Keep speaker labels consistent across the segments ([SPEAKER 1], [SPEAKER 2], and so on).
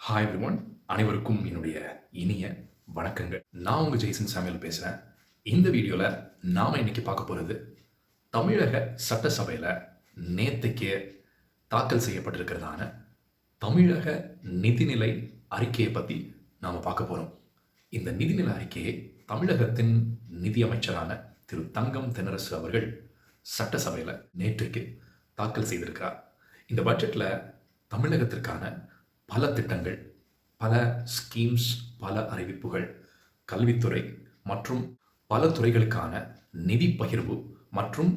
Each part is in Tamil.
[SPEAKER 1] ஹாய் எவ்ரிஒன் அனைவருக்கும் என்னுடைய இனிய வணக்கங்கள். நான் உங்கள் ஜெய்சன் சாமியல் பேசுகிறேன் இந்த வீடியோவில் நாம் இன்னைக்கு பார்க்க போகிறது தமிழக சட்டசபையில் நேற்றுக்கே தாக்கல் செய்யப்பட்டிருக்கிறதான தமிழக நிதிநிலை அறிக்கையை பற்றி நாம் பார்க்க போகிறோம் இந்த நிதிநிலை அறிக்கையை தமிழகத்தின் நிதியமைச்சரான திரு தங்கம் தென்னரசு அவர்கள் சட்டசபையில் நேற்றுக்கு தாக்கல் செய்திருக்கிறார். இந்த பட்ஜெட்டில் தமிழகத்திற்கான பல திட்டங்கள் பல ஸ்கீம்ஸ் பல அறிவிப்புகள் கல்வித்துறை மற்றும் பல துறைகளுக்கான நிதி பகிர்வு மற்றும்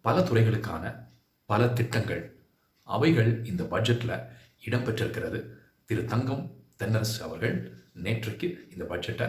[SPEAKER 1] பல துறைகளுக்கான பல திட்டங்கள். அவைகள் இந்த பட்ஜெட்டில் இடம்பெற்றிருக்கிறது. திரு தங்கம் தென்னரசு அவர்கள் நேற்றுக்கு இந்த பட்ஜெட்டை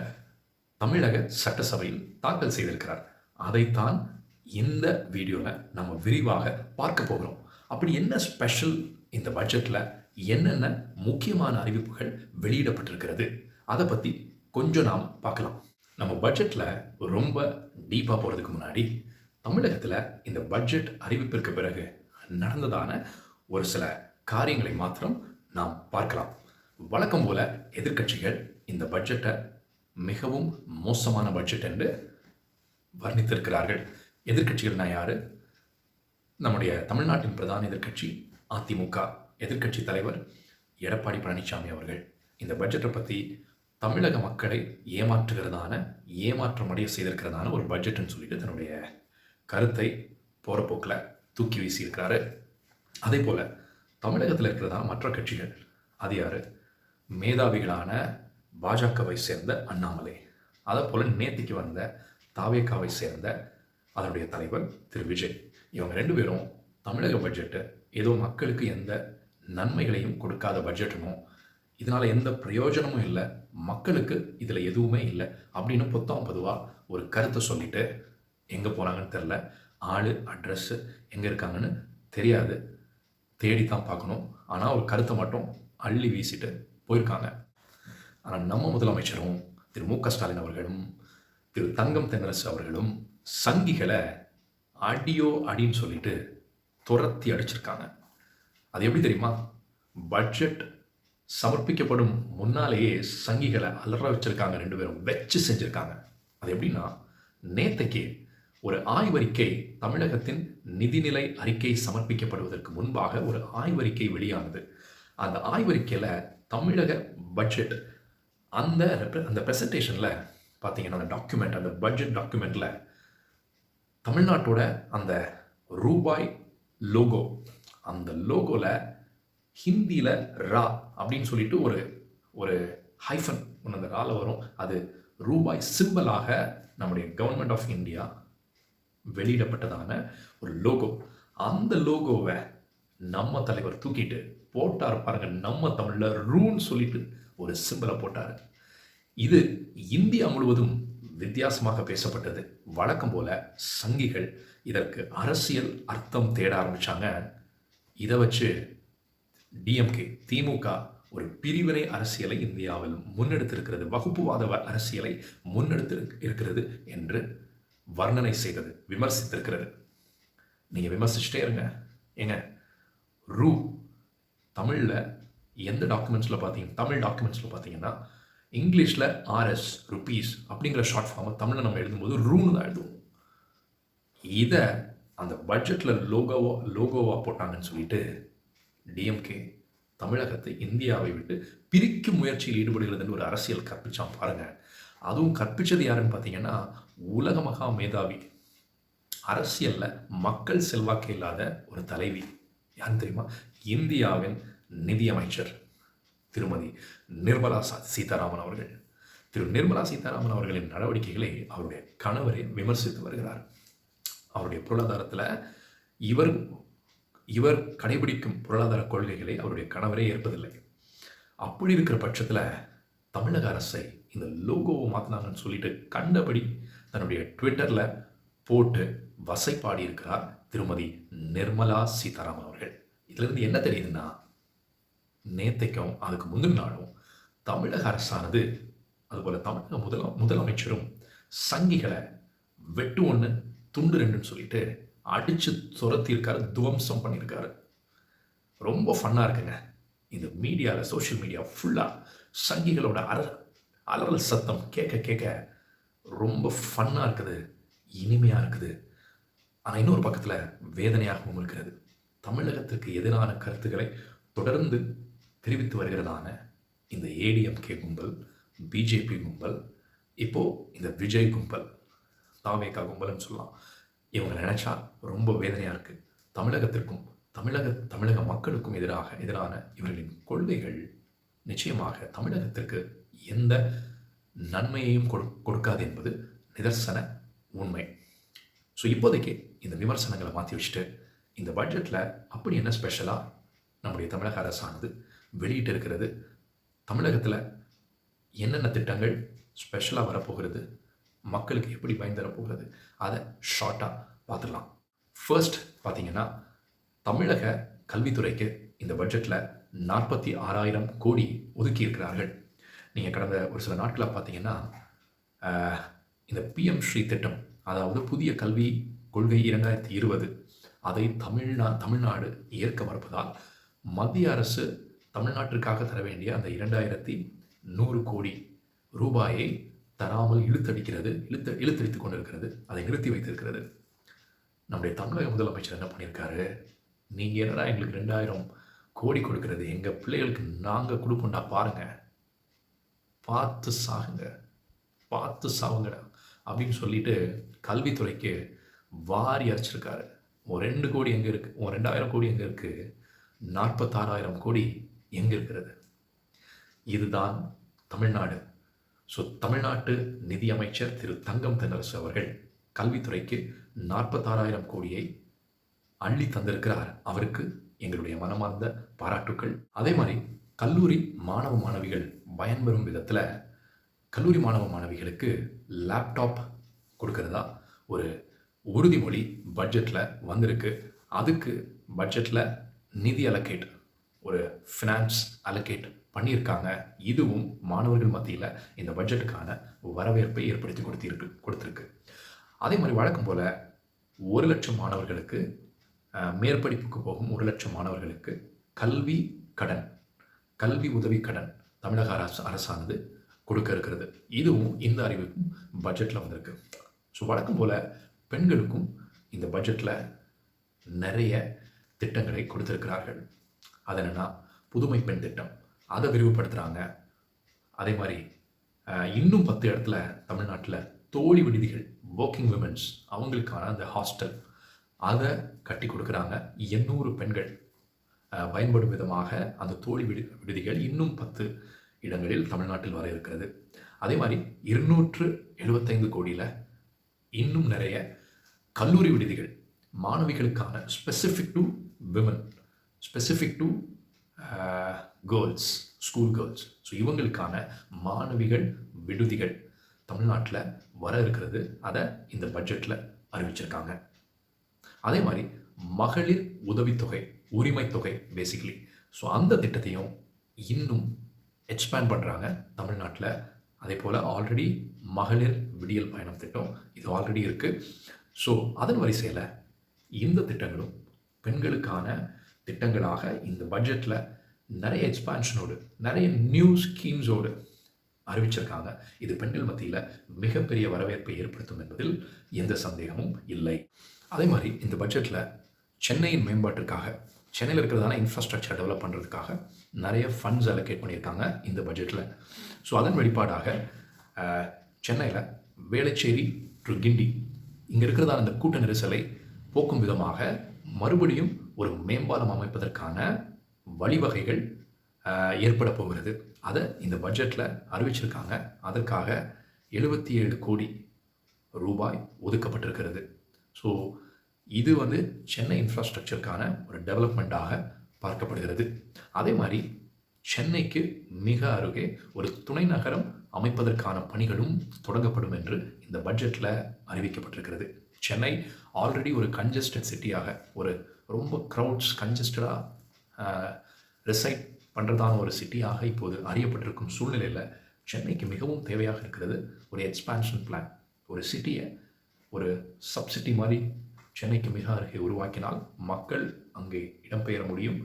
[SPEAKER 1] தமிழக சட்டசபையில் தாக்கல் செய்திருக்கிறார். அதைத்தான் இந்த வீடியோவில் நம்ம விரிவாக பார்க்க போகிறோம். அப்படி என்ன ஸ்பெஷல் இந்த பட்ஜெட்டில் என்னென்ன முக்கியமான அறிவிப்புகள் வெளியிடப்பட்டிருக்கிறது? அதை பற்றி கொஞ்சம் நாம் பார்க்கலாம். நம்ம பட்ஜெட்டில் ரொம்ப டீப்பாக போகிறதுக்கு முன்னாடி தமிழகத்தில் இந்த பட்ஜெட் அறிவிப்பிற்கு பிறகு நடந்ததான ஒரு சில காரியங்களை மாத்திரம் நாம் பார்க்கலாம். வழக்கம் போல எதிர்க்கட்சிகள் இந்த பட்ஜெட்டை மிகவும் மோசமான பட்ஜெட் என்று வர்ணித்திருக்கிறார்கள். எதிர்கட்சிகள்னா யார்? நம்முடைய தமிழ்நாட்டின் பிரதான எதிர்க்கட்சி அதிமுக. எதிர்க்கட்சி தலைவர் எடப்பாடி பழனிசாமி அவர்கள் இந்த பட்ஜெட்டை பற்றி தமிழக மக்களை ஏமாற்றுகிறதான ஏமாற்றம் அடைய செய்திருக்கிறதான ஒரு பட்ஜெட்டுன்னு சொல்லிட்டு தன்னுடைய கருத்தை போகிற போக்கில் தூக்கி வீசியிருக்கிறாரு. அதே போல் தமிழகத்தில் இருக்கிறதான மற்ற கட்சிகள்? அது யார்? மேதாவிகளான பாஜகவை சேர்ந்த அண்ணாமலை. அதே போல் நேத்திக்கு வந்த தாவேக்காவை சேர்ந்த அதனுடைய தலைவர் திரு விஜய். இவங்க ரெண்டு பேரும் தமிழக பட்ஜெட்டு ஏதோ மக்களுக்கு எந்த நன்மைகளையும் கொடுக்காத பட்ஜெட்டுனும் இதனால் எந்த பிரயோஜனமும் இல்லை மக்களுக்கு இதில் எதுவுமே இல்லை அப்படின்னு புத்தம் பொதுவாக ஒரு கருத்தை சொல்லிட்டு எங்கே போகிறாங்கன்னு தெரில ஆள் அட்ரஸ்ஸு எங்கே இருக்காங்கன்னு தெரியாது. தேடி தான் பார்க்கணும். ஆனால் ஒரு கருத்தை மட்டும் அள்ளி வீசிட்டு போயிருக்காங்க. ஆனால் நம்ம முதலமைச்சரும் திரு மு க ஸ்டாலின் அவர்களும் திரு தங்கம் தென்னரசு அவர்களும் சங்கிகளை அடியோ அடின்னு சொல்லிட்டு துரத்தி அடிச்சிருக்காங்க. அது எப்படி தெரியுமா? பட்ஜெட் சமர்ப்பிக்கப்படும் முன்னாலேயே சங்கிகளை அலற வச்சுருக்காங்க ரெண்டு பேரும். வச்சு செஞ்சுருக்காங்க. அது எப்படின்னா நேத்தைக்கு ஒரு ஆய்வறிக்கை தமிழகத்தின் நிதிநிலை அறிக்கை சமர்ப்பிக்கப்படுவதற்கு முன்பாக ஒரு ஆய்வறிக்கை வெளியானது. அந்த ஆய்வறிக்கையில் தமிழக பட்ஜெட் அந்த அந்த ப்ரெசன்டேஷனில் பார்த்தீங்கன்னா அந்த டாக்குமெண்ட் அந்த பட்ஜெட் டாக்குமெண்ட்டில் தமிழ்நாட்டோட அந்த ரூபாய் லோகோ அந்த லோகோவில் ஹிந்தியில் ரா அப்படின்னு சொல்லிட்டு ஒரு ஒரு ஹைஃபன் ஒன்று அந்த ரால வரும். அது ரூபாய் சிம்பிளாக நம்முடைய கவர்மெண்ட் ஆஃப் இந்தியா வெளியிடப்பட்டதான ஒரு லோகோ அந்த லோகோவை நம்ம தலைவர் தூக்கிட்டு போட்டார் பாருங்க நம்ம தமிழில் ரூன்னு சொல்லிட்டு ஒரு சிம்பிளை போட்டார். இது இந்தியா முழுவதும் வித்தியாசமாக பேசப்பட்டது. வழக்கம் போல சங்கிகள் இதற்கு அரசியல் அர்த்தம் தேட ஆரம்பிச்சாங்க. இதை வச்சு டிஎம்கே திமுக ஒரு பிரிவினை அரசியலை இந்தியாவில் முன்னெடுத்திருக்கிறது. வகுப்புவாத வ- அரசியலை முன்னெடுத்து இருக்கிறது என்று வர்ணனை செய்தது விமர்சித்திருக்கிறது. நீங்கள் விமர்சிச்சுட்டே இருங்க. ஏங்க ரூ தமிழில் எந்த டாக்குமெண்ட்ஸில் பார்த்தீங்க தமிழ் டாக்குமெண்ட்ஸில் பார்த்தீங்கன்னா இங்கிலீஷில் ஆர்எஸ் ருபீஸ் அப்படிங்கிற ஷார்ட் ஃபார்மை தமிழில் நம்ம எழுதும்போது ரூன்னு தான் எழுதுவோம். இதை அந்த பட்ஜெட்டில் லோகோவா லோகோவா போட்டாங்கன்னு சொல்லிட்டு டிஎம்கே தமிழகத்தை இந்தியாவை விட்டு பிரிக்கும் முயற்சியில் ஈடுபடுகிறதுன்னு ஒரு அரசியல் கற்பிச்சான் பாருங்கள் அதுவும் கற்பிச்சது யாருன்னு பார்த்தீங்கன்னா உலக மகா மேதாவி. அரசியலில் மக்கள் செல்வாக்கு இல்லாத ஒரு தலைவி. யாருன்னு தெரியுமா? இந்தியாவின் நிதியமைச்சர் திருமதி நிர்மலா சா- சீதாராமன் அவர்கள். திரு நிர்மலா சீதாராமன் அவர்களின் நடவடிக்கைகளை அவருடைய கணவரே விமர்சித்து வருகிறார். அவருடைய பொருளாதாரத்தில் இவர் இவர் கடைபிடிக்கும் பொருளாதார கொள்கைகளை அவருடைய கணவரே ஏற்பதில்லை. அப்படி இருக்கிற பட்சத்தில் தமிழக அரசை இந்த லோகோவை மாற்றினாங்கன்னு சொல்லிட்டு கண்டபடி தன்னுடைய ட்விட்டரில் போட்டு வசைப்பாடி இருக்கிறார் திருமதி நிர்மலா சீதாராமன் அவர்கள். இதிலிருந்து என்ன தெரியுதுன்னா நேத்தைக்கும் அதுக்கு முந்தின நாளும் தமிழக அரசானது அதுபோல் தமிழக முதல முதலமைச்சரும் சங்கிகளை வெட்டு ஒன்று துண்டு ரெண்டுன்னு சொல்லிட்டு அடித்து துரத்தியிருக்காரு துவம்சம் பண்ணியிருக்காரு. ரொம்ப ஃபன்னாக இருக்குங்க. இந்த மீடியாவில் சோஷியல் மீடியா ஃபுல்லாக சங்கிகளோட அற அலறல் சத்தம் கேட்க கேட்க ரொம்ப ஃபன்னாக இருக்குது இனிமையாக இருக்குது. ஆனால் இன்னொரு பக்கத்தில் வேதனையாகவும் இருக்கிறது தமிழகத்திற்கு எதிரான கருத்துக்களை தொடர்ந்து தெரிவித்து வருகிறதான இந்த ஏடிஎம்கே கும்பல் பிஜேபி கும்பல் இப்போது இந்த விஜய் கும்பல். தாவேக்கா கும்பலன்னு சொல்லலாம். இவங்க நினச்சா ரொம்ப வேதனையாக இருக்குது தமிழகத்திற்கும் தமிழக தமிழக மக்களுக்கும் எதிராக எதிரான இவர்களின் கொள்கைகள் நிச்சயமாக தமிழகத்திற்கு எந்த நன்மையையும் கொடு கொடுக்காது என்பது நிதர்சன உண்மை. ஸோ இப்போதைக்கு இந்த விமர்சனங்களை மாற்றி வச்சுட்டு இந்த பட்ஜெட்டில் அப்படி என்ன ஸ்பெஷலாக நம்முடைய தமிழக அரசானது வெளியிட்டு இருக்கிறது தமிழகத்தில் என்னென்ன திட்டங்கள் ஸ்பெஷலாக வரப்போகிறது? மக்களுக்கு எப்படி பயன் தரப்போகிறது? அதை ஷார்ட்டாக பார்த்துடலாம். ஃபர்ஸ்ட் பார்த்தீங்கன்னா தமிழக கல்வித்துறைக்கு இந்த பட்ஜெட்டில் நாற்பத்தி ஆறாயிரம் கோடி ஒதுக்கி இருக்கிறார்கள். நீங்கள் கடந்த ஒரு சில நாட்களாக பார்த்தீங்கன்னா இந்த பிஎம் ஸ்ரீ திட்டம் அதாவது புதிய கல்வி கொள்கை இரண்டாயிரத்தி இருபது அதை தமிழ்நா தமிழ்நாடு ஏற்க மறுப்பதால் மத்திய அரசு தமிழ்நாட்டிற்காக தர வேண்டிய அந்த இரண்டாயிரத்தி நூறு கோடி ரூபாயை தராமல் இழுத்தடிக்கிறது இழுத்த இழுத்தடித்துக் கொண்டிருக்கிறது அதை நிறுத்தி வைத்திருக்கிறது. நம்முடைய தமிழக முதலமைச்சர் என்ன பண்ணியிருக்காரு? நீங்கள் என்னடா எங்களுக்கு ரெண்டாயிரம் கோடி கொடுக்கறது? எங்கள் பிள்ளைகளுக்கு நாங்கள் கொடுப்போம்டா பாருங்கள் பார்த்து சாகுங்க. பார்த்து சாவுங்கடா. அப்படின்னு சொல்லிட்டு கல்வித்துறைக்கு வாரி அரைச்சிருக்காரு ஒரு ரெண்டு கோடி எங்கே இருக்குது ஒரு ரெண்டாயிரம் கோடி எங்கே இருக்குது நாற்பத்தாறாயிரம் கோடி எங்கே இருக்கிறது? இதுதான் தமிழ்நாடு. ஸோ தமிழ்நாட்டு நிதியமைச்சர் திரு தங்கம் தென்னரசு அவர்கள் கல்வித்துறைக்கு நாற்பத்தாறாயிரம் கோடியை அள்ளி தந்திருக்கிறார். அவருக்கு எங்களுடைய மனமார்ந்த பாராட்டுக்கள். அதே மாதிரி கல்லூரி மாணவ மாணவிகள் பயன்பெறும் விதத்தில் கல்லூரி மாணவ மாணவிகளுக்கு லேப்டாப் கொடுக்கறதா ஒரு உறுதிமொழி பட்ஜெட்டில் வந்திருக்கு. அதுக்கு பட்ஜெட்டில் நிதி அலோகேட் ஒரு ஃபினான்ஸ் அலோகேட் பண்ணியிருக்காங்க. இதுவும் மாணவர்கள் மத்தியில் இந்த பட்ஜெட்டுக்கான வரவேற்பை ஏற்படுத்தி கொடுத்திருக்கு கொடுத்துருக்கு. அதே மாதிரி வழக்கம் போல் ஒரு லட்சம் மாணவர்களுக்கு மேற்படிப்புக்கு போகும் ஒரு லட்சம் மாணவர்களுக்கு கல்வி கடன் கல்வி உதவி கடன் தமிழக அரசு அரசானது கொடுக்க இருக்கிறது. இதுவும் இந்த அறிவிப்பும் பட்ஜெட்டில் வந்திருக்கு. ஸோ வழக்கம் போல் பெண்களுக்கும் இந்த பட்ஜெட்டில் நிறைய திட்டங்களை கொடுத்துருக்கிறார்கள். அது என்னென்னா புதுமை பெண் திட்டம். அதை விரிவுபடுத்துகிறாங்க அதே மாதிரி இன்னும் பத்து இடத்துல தமிழ்நாட்டில் தோழி விடுதிகள் ஒர்க்கிங் விமன்ஸ் அவங்களுக்கான அந்த ஹாஸ்டல் அதை கட்டி கொடுக்குறாங்க. எண்ணூறு பெண்கள் பயன்படும் விதமாக அந்த தோழி விடு விடுதிகள் இன்னும் பத்து இடங்களில் தமிழ்நாட்டில் வர இருக்கிறது. அதே மாதிரி இருநூற்று எழுபத்தைந்து கோடியில் இன்னும் நிறைய கல்லூரி விடுதிகள் மாணவிகளுக்கான specific to women specific to girls school girls so இவங்களுக்கான மாணவிகள் விடுதிகள் தமிழ்நாட்டில் வர இருக்கிறது. அதை இந்த பட்ஜெட்டில் அறிவிச்சிருக்காங்க. அதே மாதிரி மகளிர் உதவித்தொகை உரிமை தொகை பேசிக்கலி ஸோ அந்த திட்டத்தையும் இன்னும் எக்ஸ்பேண்ட் பண்ணுறாங்க தமிழ்நாட்டில். அதே போல் ஆல்ரெடி மகளிர் விடியல் பயணம் திட்டம் இது ஆல்ரெடி இருக்குது ஸோ அதன் வரிசையில் இந்த திட்டங்களும் பெண்களுக்கான திட்டங்களாக இந்த பட்ஜெட்டில் நிறைய எக்ஸ்பான்ஷனோடு நிறைய நியூ ஸ்கீம்ஸோடு அறிவிச்சிருக்காங்க. இது பெண்கள் மத்தியில் மிகப்பெரிய வரவேற்பை ஏற்படுத்தும் என்பதில் எந்த சந்தேகமும் இல்லை. அதே மாதிரி இந்த பட்ஜெட்டில் சென்னையின் மேம்பாட்டிற்காக சென்னையில் இருக்கிறதான இன்ஃப்ராஸ்ட்ரக்சர் டெவலப் பண்ணுறதுக்காக நிறைய ஃபண்ட்ஸ் அலோகேட் பண்ணியிருக்காங்க இந்த பட்ஜெட்டில் ஸோ அதன் வெளிப்பாடாக சென்னையில் வேளச்சேரி டு கிண்டி இங்கே இருக்கிறதான அந்த கூட்ட நெரிசலை போக்கும் விதமாக மறுபடியும் ஒரு மேம்பாலம் அமைப்பதற்கான வழிவகைகள் ஏற்பட போகிறது. அதை இந்த பட்ஜெட்டில் அறிவிச்சிருக்காங்க. அதற்காக எழுபத்தி ஏழு கோடி ரூபாய் ஒதுக்கப்பட்டிருக்கிறது. ஸோ இது வந்து சென்னை இன்ஃப்ராஸ்ட்ரக்சருக்கான ஒரு டெவலப்மெண்ட்டாக பார்க்கப்படுகிறது. அதே மாதிரி சென்னைக்கு மிக அருகே ஒரு துணை நகரம் அமைப்பதற்கான பணிகளும் தொடங்கப்படும் என்று இந்த பட்ஜெட்டில் அறிவிக்கப்பட்டிருக்கிறது. சென்னை ஆல்ரெடி ஒரு கன்ஜஸ்டட் சிட்டியாக ஒரு ரொம்ப க்ரௌட்ஸ் கன்ஜஸ்டடாக ரிசைட் பண்ணுறதான ஒரு சிட்டியாக இப்போது அறியப்பட்டிருக்கும் சூழ்நிலையில் சென்னைக்கு மிகவும் தேவையாக இருக்கிறது. ஒரு எக்ஸ்பான்ஷன் பிளான் ஒரு சிட்டியை ஒரு சப்சிட்டி மாதிரி சென்னைக்கு மிக அருகே உருவாக்கினால் மக்கள் அங்கே இடம்பெயர முடியும்.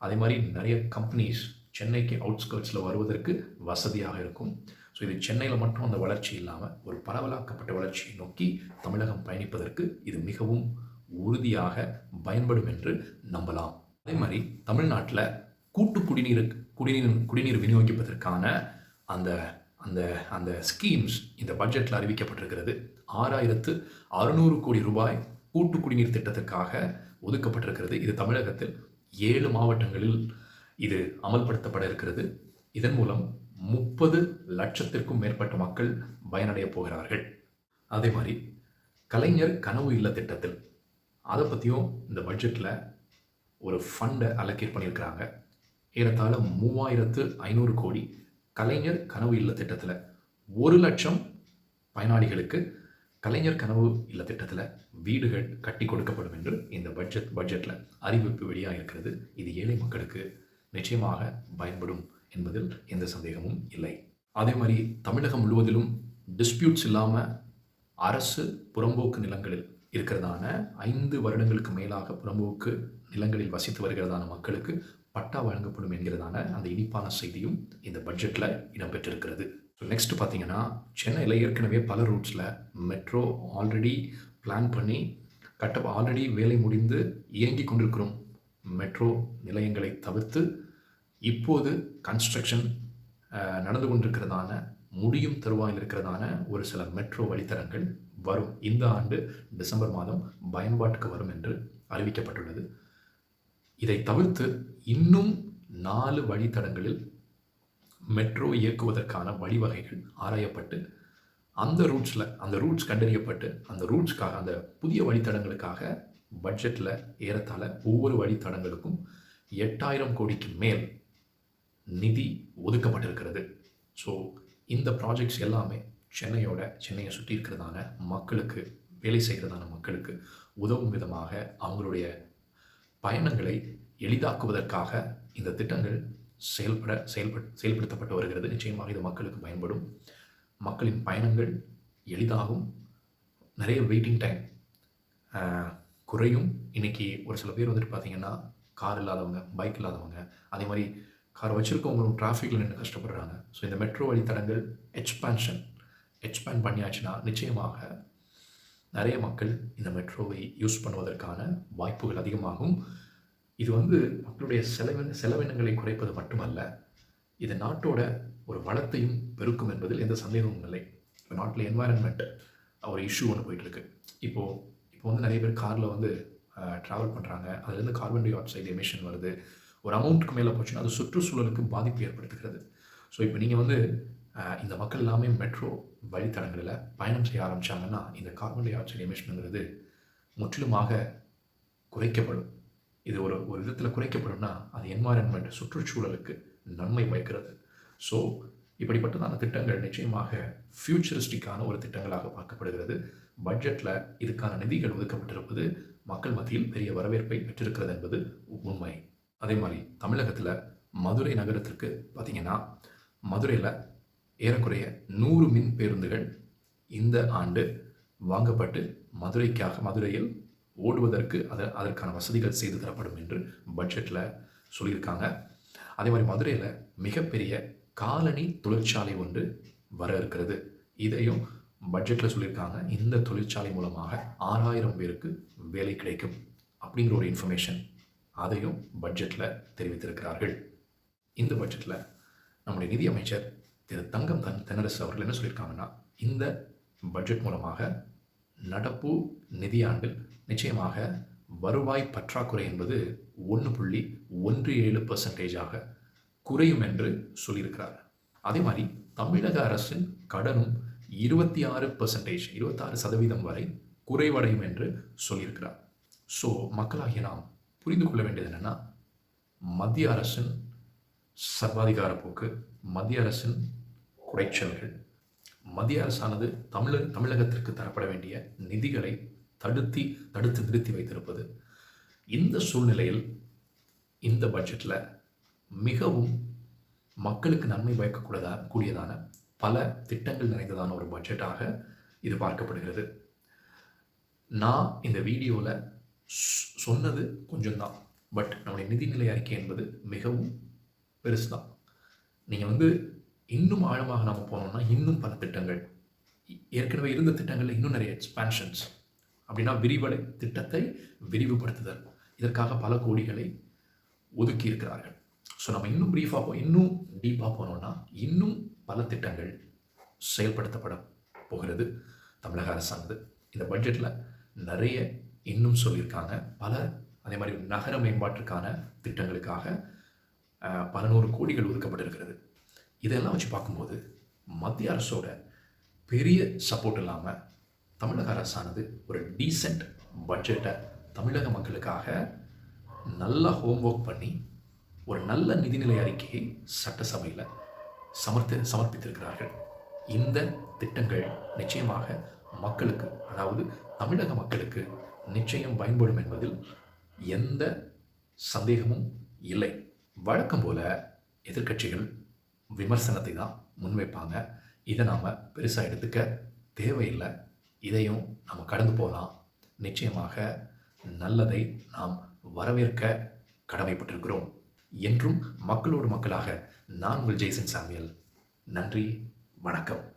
[SPEAKER 1] அதே மாதிரி நிறைய கம்பெனிஸ் சென்னைக்கு அவுட்ஸ்கர்ட்ஸில் வருவதற்கு வசதியாக இருக்கும். ஸோ இது சென்னையில் மட்டும் அந்த வளர்ச்சி இல்லாமல் ஒரு பரவலாக்கப்பட்ட வளர்ச்சியை நோக்கி தமிழகம் பயணிப்பதற்கு இது மிகவும் உறுதியாக பயன்படும் என்று நம்பலாம். அதே மாதிரி தமிழ்நாட்டில் கூட்டு குடிநீர் குடிநீர் குடிநீர் விநியோகிப்பதற்கான அந்த அந்த அந்த ஸ்கீம்ஸ் இந்த பட்ஜெட்டில் அறிவிக்கப்பட்டிருக்கிறது. ஆறாயிரத்து அறுநூறு கோடி ரூபாய் கூட்டு குடிநீர் திட்டத்திற்காக ஒதுக்கப்பட்டிருக்கிறது. இது தமிழகத்தில் ஏழு மாவட்டங்களில் இது அமல்படுத்தப்பட இருக்கிறது. இதன் மூலம் முப்பது லட்சத்திற்கும் மேற்பட்ட மக்கள் பயனடைய போகிறார்கள். அதே மாதிரி கலைஞர் கனவு இல்ல திட்டத்தில் அதை பற்றியும் இந்த பட்ஜெட்டில் ஒரு ஃபண்டை அலோகேட் பண்ணியிருக்கிறாங்க. ஏறத்தாழ மூவாயிரத்து ஐநூறு கோடி கலைஞர் கனவு இல்ல திட்டத்தில். ஒரு லட்சம் பயனாளிகளுக்கு கலைஞர் கனவு இல்ல திட்டத்தில் வீடுகள் கட்டி கொடுக்கப்படும் என்று இந்த பட்ஜெட் பட்ஜெட்டில் அறிவிப்பு வெளியாக இருக்கிறது இது ஏழை மக்களுக்கு நிச்சயமாக பயன்படும் என்பதில் எந்த சந்தேகமும் இல்லை. அதே மாதிரி தமிழகம் முழுவதிலும் டிஸ்பியூட்ஸ் இல்லாமல் அரசு புறம்போக்கு நிலங்களில் இருக்கிறதான ஐந்து வருடங்களுக்கு மேலாக புறம்போக்கு நிலங்களில் வசித்து வருகிறதான மக்களுக்கு பட்டா வழங்கப்படும் என்கிறதான அந்த இனிப்பான செய்தியும் இந்த பட்ஜெட்டில் இடம்பெற்றிருக்கிறது. ஸோ நெக்ஸ்ட் பார்த்தீங்கன்னா சென்னையில் ஏற்கனவே பல ரூட்ஸில் மெட்ரோ ஆல்ரெடி பிளான் பண்ணி கட்ட ஆல்ரெடி வேலை முடிந்து இயங்கி கொண்டிருக்கிறோம். மெட்ரோ நிலையங்களை தவிர்த்து இப்போது கன்ஸ்ட்ரக்ஷன் நடந்து கொண்டிருக்கிறதான முடியும் தருவாயில் இருக்கிறதான ஒரு சில மெட்ரோ வழித்தடங்கள் வரும். இந்த ஆண்டு டிசம்பர் மாதம் பயன்பாட்டுக்கு வரும் என்று அறிவிக்கப்பட்டுள்ளது. இதை தவிர்த்து இன்னும் நாலு வழித்தடங்களில் மெட்ரோ இயக்குவதற்கான வழிவகைகள் ஆராயப்பட்டு அந்த ரூட்ஸில் அந்த ரூட்ஸ் கண்டறியப்பட்டு அந்த ரூட்ஸ்க்காக அந்த புதிய வழித்தடங்களுக்காக பட்ஜெட்டில் ஏறத்தாழ ஒவ்வொரு வழித்தடங்களுக்கும் எட்டாயிரம் கோடிக்கு மேல் நிதி ஒதுக்கப்பட்டிருக்கிறது. ஸோ இந்த ப்ராஜெக்ட்ஸ் எல்லாமே சென்னையோட சென்னையை சுற்றி இருக்கிறதான மக்களுக்கு வேலை செய்கிறதான மக்களுக்கு உதவும் விதமாக அவங்களுடைய பயணங்களை எளிதாக்குவதற்காக இந்த திட்டங்கள் செயல்பட செயல்பட் செயல்படுத்தப்பட்டு வருகிறது. நிச்சயமாக இது மக்களுக்கு பயன்படும். மக்களின் பயணங்கள் எளிதாகும். நிறைய வெயிட்டிங் டைம் குறையும். இன்றைக்கி ஒரு சில பேர் வந்துட்டு பார்த்திங்கன்னா கார் இல்லாதவங்க பைக் இல்லாதவங்க அதே மாதிரி கார் வச்சுருக்கவங்களும் டிராஃபிக்கில் நின்று கஷ்டப்படுறாங்க. ஸோ இந்த மெட்ரோ வழித்தடங்கள் எக்ஸ்பான்ஷன் எக்ஸ்பேண்ட் பண்ணியாச்சுன்னா நிச்சயமாக நிறைய மக்கள் இந்த மெட்ரோவை யூஸ் பண்ணுவதற்கான வாய்ப்புகள் அதிகமாகும். இது வந்து மக்களுடைய செலவின செலவினங்களை குறைப்பது மட்டுமல்ல இது நாட்டோட ஒரு வளத்தையும் பெருக்கும் என்பதில் எந்த சந்தேகமும் இல்லை. இப்போ நாட்டில் என்வாயன்மெண்ட் ஒரு இஷ்யூ ஒன்று போயிட்டுருக்கு. இப்போது இப்போ வந்து நிறைய பேர் காரில் வந்து ட்ராவல் பண்ணுறாங்க அதுலேருந்து கார்பன் டை ஆக்சைடு எமிஷன் வருது. ஒரு அமௌண்ட்டுக்கு மேலே போச்சுன்னா அது சுற்றுச்சூழலுக்கு பாதிப்பு ஏற்படுத்துகிறது. ஸோ இப்போ நீங்கள் வந்து இந்த மக்கள் எல்லாமே மெட்ரோ வழித்தடங்களில் பயணம் செய்ய ஆரம்பித்தாங்கன்னா இந்த கார்பன் டை ஆக்சைடு எமிஷனுங்கிறது முற்றிலுமாக குறைக்கப்படும். இது ஒரு ஒரு விதத்தில் குறைக்கப்படும்னா அது என்வாயன்மெண்ட் சுற்றுச்சூழலுக்கு நன்மை பயக்கிறது. ஸோ இப்படிப்பட்டதான திட்டங்கள் நிச்சயமாக ஃபியூச்சரிஸ்டிக்கான ஒரு திட்டங்களாக பார்க்கப்படுகிறது. பட்ஜெட்டில் இதுக்கான நிதிகள் ஒதுக்கப்பட்டிருப்பது மக்கள் மத்தியில் பெரிய வரவேற்பை பெற்றிருக்கிறது என்பது உண்மை. அதே மாதிரி தமிழகத்தில் மதுரை நகரத்திற்கு பார்த்திங்கன்னா மதுரையில் ஏறக்குறைய நூறு மின் பேருந்துகள் இந்த ஆண்டு வாங்கப்பட்டு மதுரைக்காக மதுரையில் ஓடுவதற்கு அதை அதற்கான வசதிகள் செய்து தரப்படும் என்று பட்ஜெட்டில் சொல்லியிருக்காங்க. அதே மாதிரி மதுரையில் மிகப்பெரிய காலனி தொழிற்சாலை ஒன்று வர இருக்கிறது. இதையும் பட்ஜெட்டில் சொல்லியிருக்காங்க. இந்த தொழிற்சாலை மூலமாக ஆறாயிரம் பேருக்கு வேலை கிடைக்கும் அப்படிங்கிற ஒரு இன்ஃபர்மேஷன் அதையும் பட்ஜெட்டில் தெரிவித்திருக்கிறார்கள். இந்த பட்ஜெட்டில் நம்முடைய நிதியமைச்சர் இது தங்கம் தன் தென்னரசு அவர்கள் என்ன சொல்லியிருக்காங்கன்னா இந்த பட்ஜெட் மூலமாக நடப்பு நிதியாண்டில் நிச்சயமாக வருவாய் பற்றாக்குறை என்பது ஒன்று புள்ளி ஒன்று ஏழு பர்சன்டேஜாக குறையும் என்று சொல்லியிருக்கிறார். அதே மாதிரி தமிழக அரசின் கடனும் இருபத்தி ஆறு பர்சன்டேஜ் இருபத்தாறு சதவீதம் வரை குறைவடையும் என்று சொல்லியிருக்கிறார். ஸோ மக்களாகிய நாம் புரிந்து கொள்ள வேண்டியது என்னென்னா மத்திய அரசின் சர்வாதிகார போக்கு மத்திய அரசின் குறைச்சல்கள். மத்திய அரசானது தமிழ தமிழகத்திற்கு தரப்பட வேண்டிய நிதிகளை தடுத்தி தடுத்து நிறுத்தி வைத்திருப்பது. இந்த சூழ்நிலையில் இந்த பட்ஜெட்டில் மிகவும் மக்களுக்கு நன்மை பயக்கக்கூடதா கூடியதான பல திட்டங்கள் நிறைந்ததான ஒரு பட்ஜெட்டாக இது பார்க்கப்படுகிறது. நான் இந்த வீடியோவில் சொன்னது கொஞ்சம்தான். பட் நம்முடைய நிதிநிலை அறிக்கை என்பது மிகவும் பெருசு தான் நீங்கள் வந்து இன்னும் ஆழமாக நம்ம போனோம்னா இன்னும் பல திட்டங்கள். ஏற்கனவே இருந்த திட்டங்களில் இன்னும் நிறைய எக்ஸ்பான்ஷன்ஸ் அப்படின்னா விரிவடை திட்டத்தை விரிவுபடுத்துதல். இதற்காக பல கோடிகளை ஒதுக்கி இருக்கிறார்கள். ஸோ நம்ம இன்னும் ப்ரீஃபாக போ இன்னும் டீப்பாக போனோம்னா இன்னும் பல திட்டங்கள் செயல்படுத்தப்பட போகிறது தமிழக அரசானது. இந்த பட்ஜெட்டில் நிறைய இன்னும் சொல்லியிருக்காங்க. பல அதே மாதிரி நகர மேம்பாட்டிற்கான திட்டங்களுக்காக அஹ், பல நூறு கோடிகள் ஒதுக்கப்பட்டிருக்கிறது. இதெல்லாம் வச்சு பார்க்கும்போது மத்திய அரசோட பெரிய சப்போர்ட் இல்லாமல் தமிழக அரசானது ஒரு டீசெண்ட் பட்ஜெட்டை தமிழக மக்களுக்காக நல்லா ஹோம்ஒர்க் பண்ணி ஒரு நல்ல நிதிநிலை அறிக்கையை சட்டசபையில் சமர்த்து சமர்ப்பித்திருக்கிறார்கள். இந்த திட்டங்கள் நிச்சயமாக மக்களுக்கு அதாவது தமிழக மக்களுக்கு நிச்சயம் பயன்படும் என்பதில் எந்த சந்தேகமும் இல்லை. வழக்கம் போல எதிர்க்கட்சிகள் விமர்சனத்தை தான் முன்வைப்பாங்க. இதை நாம் பெருசாக எடுத்துக்க தேவையில்லை. இதையும் நம்ம கடந்து போகலாம். நிச்சயமாக நல்லதை நாம் வரவேற்க கடமைப்பட்டிருக்கிறோம். என்றும் மக்களோடு மக்களாக நான் உங்கள் ஜெய்சன் சாமியல். நன்றி வணக்கம்.